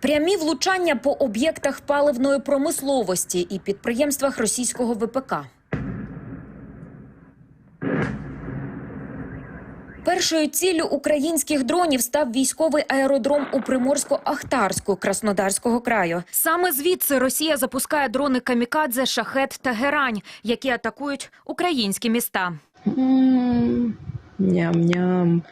Прямі влучання по об'єктах паливної промисловості і підприємствах російського ВПК. Першою ціллю українських дронів став військовий аеродром у Приморсько-Ахтарську Краснодарського краю. Саме звідси Росія запускає дрони камікадзе, шахет та герань, які атакують українські міста. Ням-ням.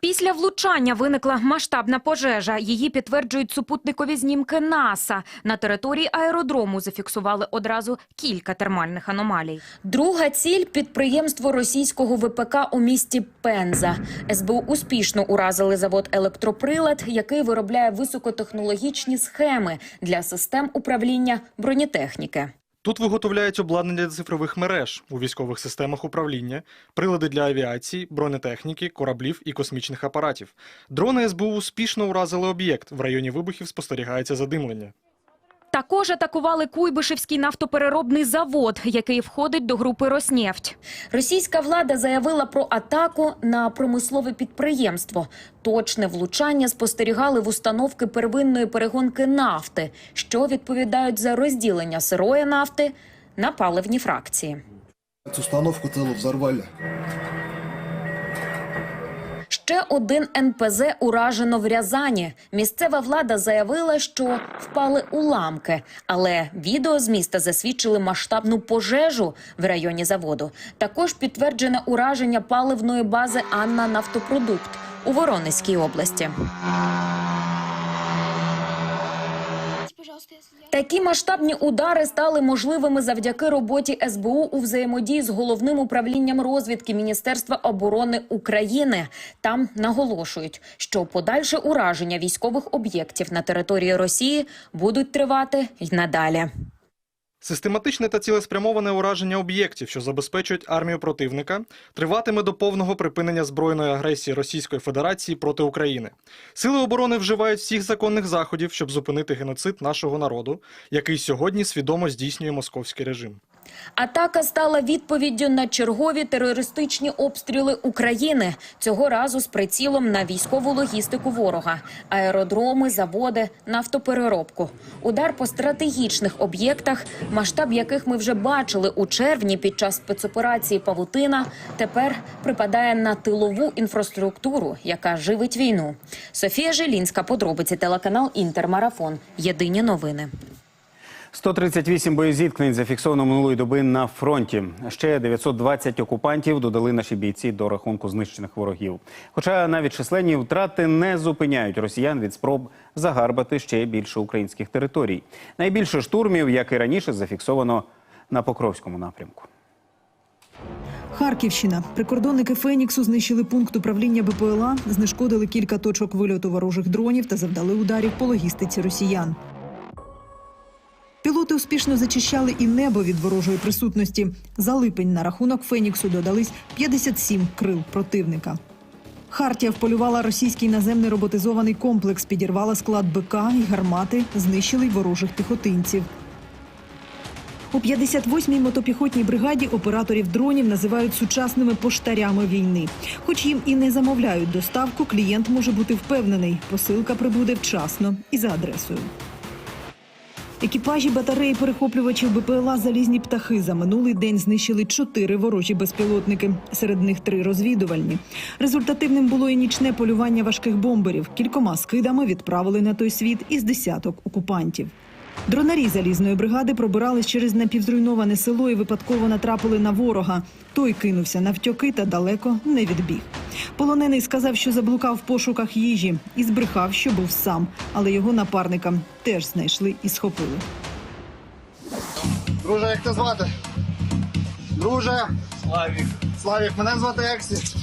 Після влучання виникла масштабна пожежа. Її підтверджують супутникові знімки НАСА. На території аеродрому зафіксували одразу кілька термальних аномалій. Друга ціль підприємство російського ВПК у місті Пенза. СБУ успішно уразили завод електроприлад, який виробляє високотехнологічні схеми для систем управління бронетехніки. Тут виготовляють обладнання для цифрових мереж у військових системах управління, прилади для авіації, бронетехніки, кораблів і космічних апаратів. Дрони СБУ успішно уразили об'єкт. В районі вибухів спостерігається задимлення. Також атакували Куйбишевський нафтопереробний завод, який входить до групи «Роснефть». Російська влада заявила про атаку на промислове підприємство. Точне влучання спостерігали в установки первинної перегонки нафти, що відповідають за розділення сирої нафти на паливні фракції. Эту установку целую взорвали. Ще один НПЗ уражено в Рязані. Місцева влада заявила, що впали уламки, але відео з міста засвідчили масштабну пожежу в районі заводу. Також підтверджене ураження паливної бази Анна Нафтопродукт у Воронезькій області. Такі масштабні удари стали можливими завдяки роботі СБУ у взаємодії з головним управлінням розвідки Міністерства оборони України. Там наголошують, що подальше ураження військових об'єктів на території Росії будуть тривати й надалі. Систематичне та цілеспрямоване ураження об'єктів, що забезпечують армію противника, триватиме до повного припинення збройної агресії Російської Федерації проти України. Сили оборони вживають всіх законних заходів, щоб зупинити геноцид нашого народу, який сьогодні свідомо здійснює московський режим. Атака стала відповіддю на чергові терористичні обстріли України. Цього разу з прицілом на військову логістику ворога, аеродроми, заводи, нафтопереробку. Удар по стратегічних об'єктах, масштаб яких ми вже бачили у червні під час спецоперації Павутина, тепер припадає на тилову інфраструктуру, яка живить війну. Софія Желінська, подробиці телеканал Інтермарафон. Єдині новини. 138 боєзіткнень зафіксовано минулої доби на фронті. Ще 920 окупантів додали наші бійці до рахунку знищених ворогів. Хоча навіть численні втрати не зупиняють росіян від спроб загарбати ще більше українських територій. Найбільше штурмів, як і раніше, зафіксовано на Покровському напрямку. Харківщина. Прикордонники Феніксу знищили пункт управління БПЛА, знешкодили кілька точок вильоту ворожих дронів та завдали ударів по логістиці росіян. Успішно зачищали і небо від ворожої присутності. За липень на рахунок Феніксу додались 57 крил противника. Хартія вполювала російський наземний роботизований комплекс, підірвала склад БК і гармати, знищили й ворожих піхотинців. У 58-й мотопіхотній бригаді операторів дронів називають сучасними поштарями війни. Хоч їм і не замовляють доставку, клієнт може бути впевнений, посилка прибуде вчасно і за адресою. Екіпажі батареї перехоплювачів БПЛА залізні птахи за минулий день знищили чотири ворожі безпілотники. Серед них три розвідувальні. Результативним було і нічне полювання важких бомберів. Кількома скидами відправили на той світ із десяток окупантів. Дронарі залізної бригади пробирались через напівзруйноване село і випадково натрапили на ворога. Той кинувся навтьоки та далеко не відбіг. Полонений сказав, що заблукав в пошуках їжі і збрехав, що був сам, але його напарника теж знайшли і схопили. Друже, як тебе звати? Друже. Славік. Славік, мене звати Ексі.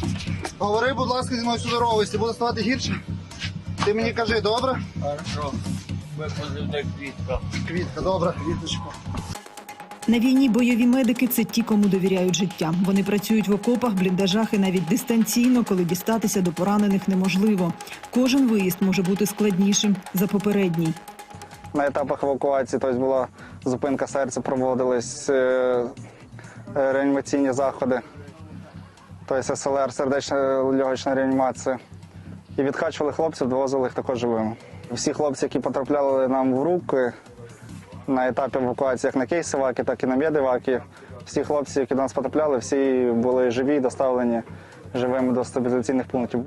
Говори, будь ласка, зі мною всю дорогу, якщо буде ставати гірше. Ти мені кажи, добре? Хорошо. Ми позивник квітка. Квітка, добре, квіточку. На війні бойові медики це ті, кому довіряють життя. Вони працюють в окопах, бліндажах і навіть дистанційно, коли дістатися до поранених неможливо. Кожен виїзд може бути складнішим за попередній. На етапах евакуації тобто була зупинка серця, проводились е, е, реанімаційні заходи, тобто СЛР, сердечно-легочна реанімація. І відкачували хлопців, довозили їх також живими. Всі хлопці, які потрапляли нам в руки на етапі евакуації як на кейсиваки, так і на медиваки, всі хлопці, які до нас потрапляли, всі були живі, і доставлені живими до стабілізаційних пунктів.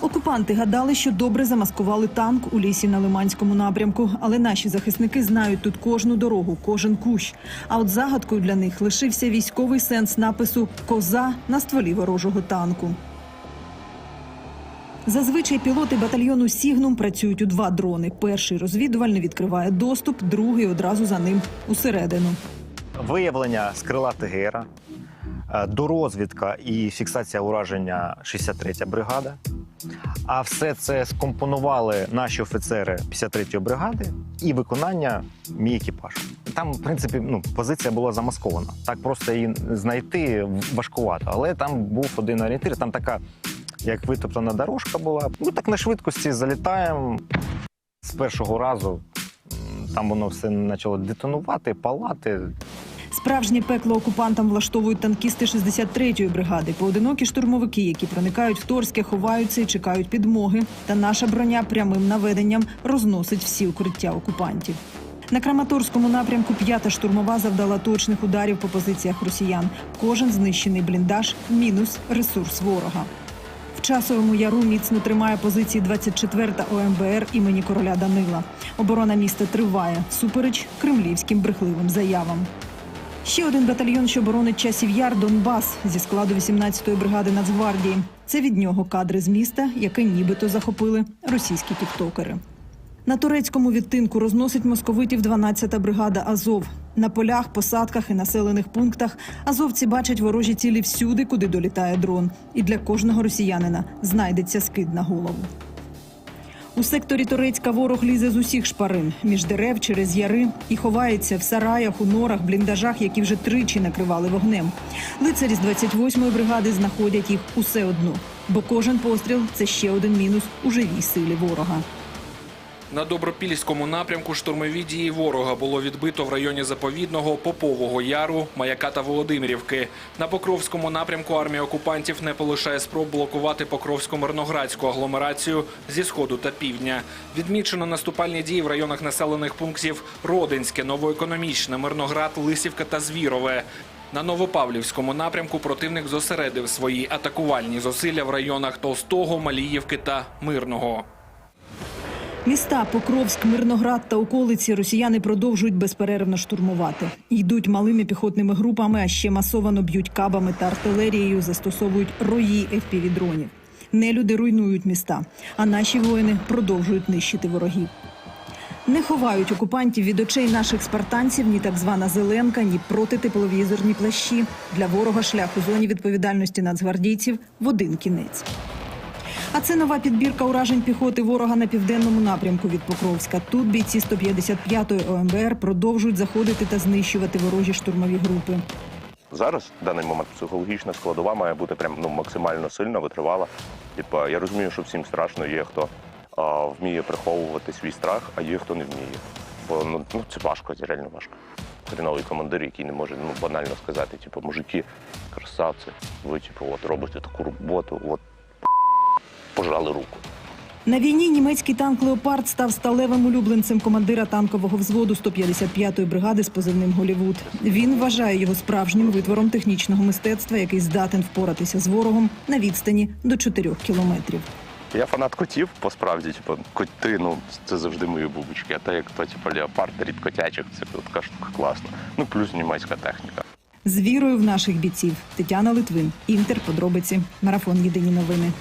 Окупанти гадали, що добре замаскували танк у лісі на Лиманському напрямку, але наші захисники знають тут кожну дорогу, кожен кущ. А от загадкою для них лишився військовий сенс напису Коза на стволі ворожого танку. Зазвичай пілоти батальйону Сігнум працюють у два дрони. Перший розвідувальний відкриває доступ, другий одразу за ним усередину. виявлення з крила ТГРа, е, дорозвідка і фіксація ураження 63 бригада. А все це скомпонували наші офіцери 53-ї бригади і виконання мій екіпаж. Там, в принципі, ну, позиція була замаскована. Так просто її знайти важкувато. Але там був один орієнтир, там така, як витоптана дорожка була. Ми так на швидкості залітаємо. З першого разу там воно все почало детонувати, палати. Справжнє пекло окупантам влаштовують танкісти 63-ї бригади, поодинокі штурмовики, які проникають в Торське, ховаються і чекають підмоги. Та наша броня прямим наведенням розносить всі укриття окупантів. На Краматорському напрямку п'ята штурмова завдала точних ударів по позиціях росіян. Кожен знищений бліндаж мінус ресурс ворога. Часовому яру міцно тримає позиції 24-та ОМБР імені короля Данила. Оборона міста триває супереч кремлівським брехливим заявам. Ще один батальйон, що боронить часів яр Донбас зі складу 18-ї бригади Нацгвардії. Це від нього кадри з міста, яке нібито захопили російські тіктокери. На турецькому відтинку розносить московитів 12-та бригада Азов. На полях, посадках і населених пунктах азовці бачать ворожі цілі всюди, куди долітає дрон. І для кожного росіянина знайдеться скид на голову. У секторі Торецька ворог лізе з усіх шпарин між дерев через яри і ховається в сараях, у норах, бліндажах, які вже тричі накривали вогнем. Лицарі з 28-ї бригади знаходять їх усе одно, бо кожен постріл це ще один мінус у живій силі ворога. На Добропільському напрямку штурмові дії ворога було відбито в районі Заповідного, Попового Яру, Маяка та Володимирівки. На Покровському напрямку армія окупантів не полишає спроб блокувати Покровсько-Мирноградську агломерацію зі сходу та півдня. Відмічено наступальні дії в районах населених пунктів Родинське, Новоекономічне, Мирноград, Лисівка та Звірове. На Новопавлівському напрямку противник зосередив свої атакувальні зусилля в районах Толстого, Маліївки та Мирного. Міста Покровськ, Мирноград та околиці росіяни продовжують безперервно штурмувати. Йдуть малими піхотними групами, а ще масовано б'ють кабами та артилерією, застосовують рої FPV-дронів. Нелюди руйнують міста, а наші воїни продовжують нищити ворогів. Не ховають окупантів від очей наших спартанців ні так звана зеленка, ні протитепловізорні плащі. Для ворога шлях у зоні відповідальності нацгвардійців в один кінець. А це нова підбірка уражень піхоти ворога на південному напрямку від Покровська. Тут бійці 155-ї ОМБР продовжують заходити та знищувати ворожі штурмові групи. Зараз в даний момент психологічна складова має бути прям ну максимально сильна, витривала. Типа, я розумію, що всім страшно, є хто а, вміє приховувати свій страх, а є хто не вміє. Бо ну, ну це важко, це реально важко. Хріновий командир, який не може ну банально сказати, типу, мужики, красавці, ви типу, от робите таку роботу, от пожали руку. На війні німецький танк Леопард став сталевим улюбленцем командира танкового взводу 155-ї бригади з позивним Голівуд. Він вважає його справжнім витвором технічного мистецтва, який здатен впоратися з ворогом на відстані до 4 кілометрів. Я фанат котів, по справді, типу, коти, ну це завжди мої бубочки. А те, як то, типу, леопард, рід котячок, це така штука класна. Ну плюс німецька техніка. З вірою в наших бійців Тетяна Литвин, Інтер. Подробиці. Марафон. Єдині новини.